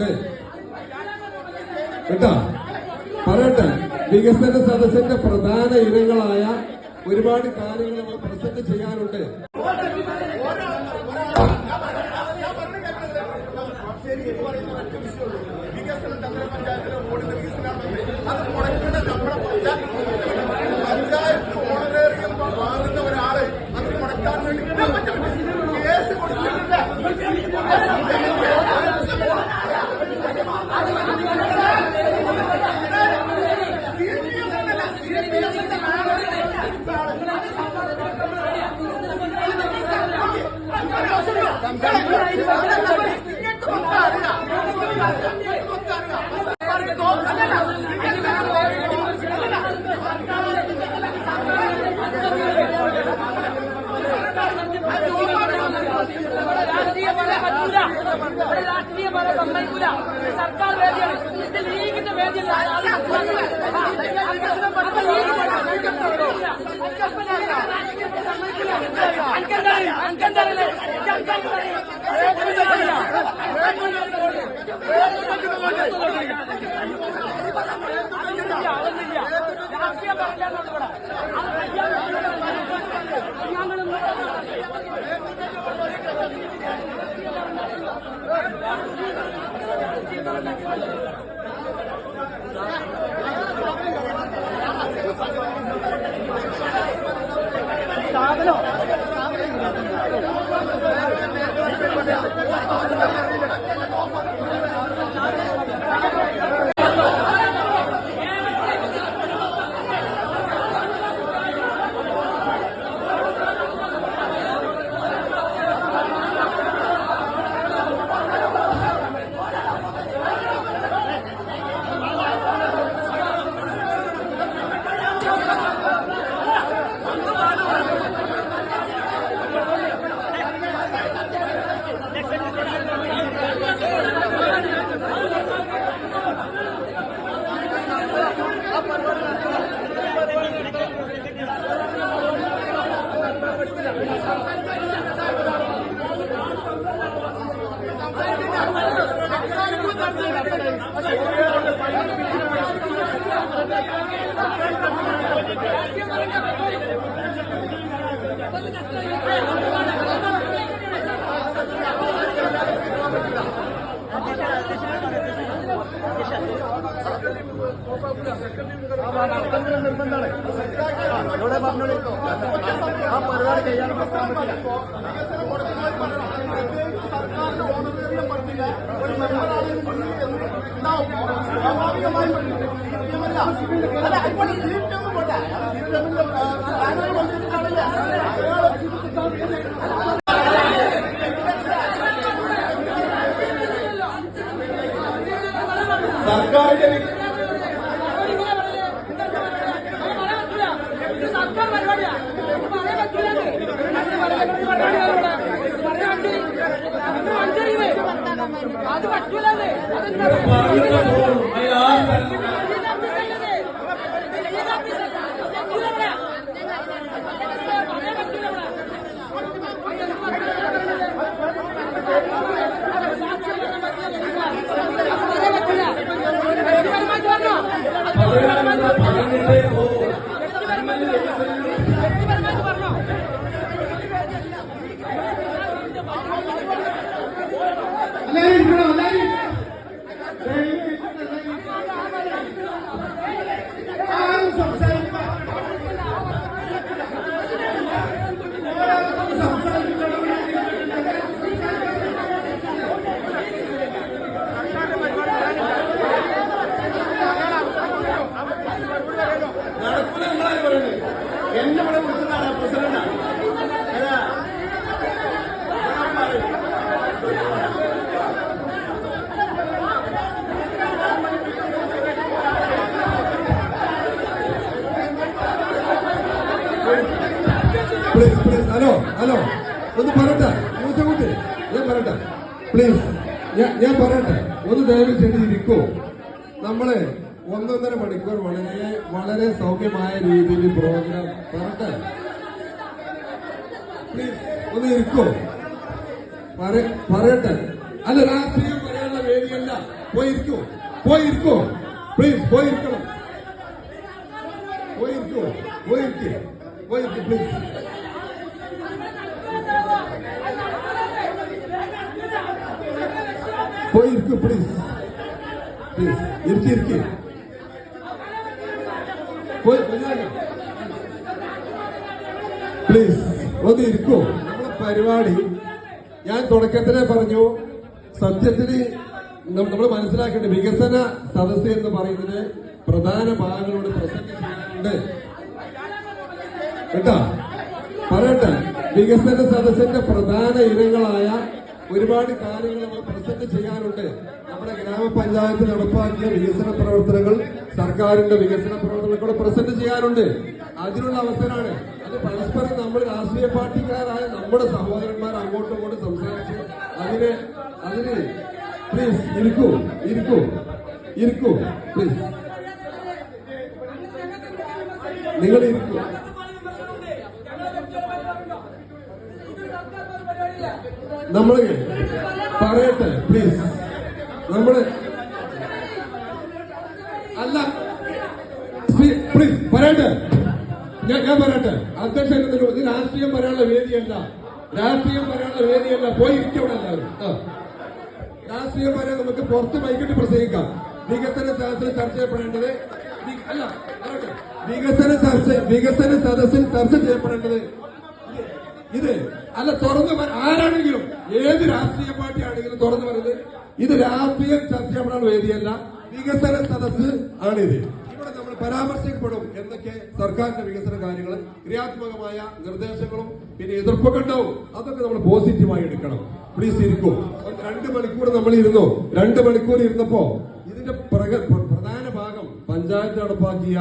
ചെയ്യാനുണ്ട് കേട്ടോ? പറയട്ടെ. വികസന സദസ്സിന്റെ പ്രധാന ഇനങ്ങളായ ഒരുപാട് കാര്യങ്ങൾ നമ്മൾ പ്രസന്റ് ചെയ്യാനുണ്ട്. പഞ്ചായത്ത് ഓണറേറിയം വാങ്ങുന്ന ഒരാൾ അത് മുടക്കാൻ വേണ്ടി കേസ് കൊടുത്തിട്ടില്ല രാഷ്ട്രീയ നിർബന്ധമാണ് ഇവിടെ एवढ्या बाबतीत हा परवाड काही ഹലോ ഒന്ന് പറയട്ടെ. മൂസക്കുട്ടി ഞാൻ പറയട്ടെ. പ്ലീസ് ഞാൻ പറയട്ടെ. ഒന്ന് ദയവ് ചെയ്ത് ഇരിക്കൂ. നമ്മൾ ഒന്നൊന്നര മണിക്കൂർ വളരെ വളരെ സൗമ്യമായ രീതിയിൽ പ്രോഗ്രാം പറട്ടെ പ്ലീസ് ഒന്ന് ഇരിക്കോ. പറ- പറയട്ടെ. അല്ല രാഷ്ട്രീയം പറയാനുള്ള വേദിയല്ല. പോയിരിക്കോ പോയിരിക്കോ പ്ലീസ് പോയിരിക്കണം പോയിരിക്കോ പോയിരിക്കേ പോയിരിക്കും പ്ലീസ് പോയിരിക്കൂ പ്ലീസ് പ്ലീസ് ഇരിക്കി ഇരിക്കി പോയി പ്ലീസ് ഒന്ന് ഇരിക്കൂ നമ്മുടെ പരിപാടി. ഞാൻ തുടക്കത്തിലെ പറഞ്ഞു. സത്യത്തിന് നമ്മൾ മനസ്സിലാക്കേണ്ട വികസന സദസ്സ് എന്ന് പറയുന്നത് പ്രധാന ഭാഗങ്ങളോട് പ്രസംഗം ചെയ്യാറുണ്ട് കേട്ടാ? പറയട്ടെ. വികസന സദസ്സിന്റെ പ്രധാന ഇനങ്ങളായ ഒരുപാട് കാര്യങ്ങൾ നമ്മൾ പ്രസന്റ് ചെയ്യാനുണ്ട്. നമ്മുടെ ഗ്രാമപഞ്ചായത്ത് നടപ്പാക്കിയ വികസന പ്രവർത്തനങ്ങൾ സർക്കാരിന്റെ വികസന പ്രവർത്തനങ്ങൾ കൂടെ പ്രസന്റ് ചെയ്യാനുണ്ട്. അതിനുള്ള അവസരമാണ്. അത് പരസ്പരം നമ്മൾ രാഷ്ട്രീയ പാർട്ടിക്കാരായ നമ്മുടെ സഹോദരന്മാർ അങ്ങോട്ടും ഇങ്ങോട്ടും സംസാരിച്ച് അതിന് അതിന് പ്ലീസ് ഇരിക്കൂ ഇരിക്കൂ ഇരിക്കൂ പ്ലീസ് നിങ്ങൾ ഇരിക്കൂ. നമ്മൾ പറയട്ടെ പ്ലീസ് നമ്മൾ അല്ല പ്ലീസ് പറയട്ടെ. ഞാൻ ഞാൻ പറയട്ടെ. അധ്യക്ഷൻ ഇത് രാഷ്ട്രീയം പറയാനുള്ള വേദിയല്ല. രാഷ്ട്രീയം പറയാനുള്ള വേദിയല്ല. പോയി ഇരിക്കവിടെ. രാഷ്ട്രീയം പറയാൻ നമുക്ക് പുറത്ത് വൈകിട്ട് പ്രസംഗിക്കാം. വികസന സദസ്സിൽ ചർച്ച ചെയ്യപ്പെടേണ്ടത് അല്ല. വികസന ചർച്ച വികസന സദസ്സിൽ ചർച്ച ചെയ്യപ്പെടേണ്ടത് ഇത് അല്ല തുറന്നു ആരാണെങ്കിലും ഏത് രാഷ്ട്രീയ പാർട്ടി ആണെങ്കിലും തുറന്നു പറയുന്നത് ഇത് രാഷ്ട്രീയ ചർച്ച ചെയ്യപ്പെടാൻ വേദിയല്ല. വികസന സദസ്സ് ആണിത് ഇവിടെ നമ്മൾ പരാമർശിക്കപ്പെടും എന്നൊക്കെ സർക്കാരിന്റെ വികസന കാര്യങ്ങൾ ക്രിയാത്മകമായ നിർദ്ദേശങ്ങളും പിന്നെ എതിർപ്പൊക്കെ അതൊക്കെ നമ്മൾ പോസിറ്റീവായി എടുക്കണം. പ്ലീസ് ഇരിക്കൂ. രണ്ട് മണിക്കൂർ നമ്മൾ ഇരുന്നു രണ്ട് മണിക്കൂർ ഇരുന്നപ്പോ ഇതിന്റെ പ്രധാന ഭാഗം പഞ്ചായത്ത് നടപ്പാക്കിയ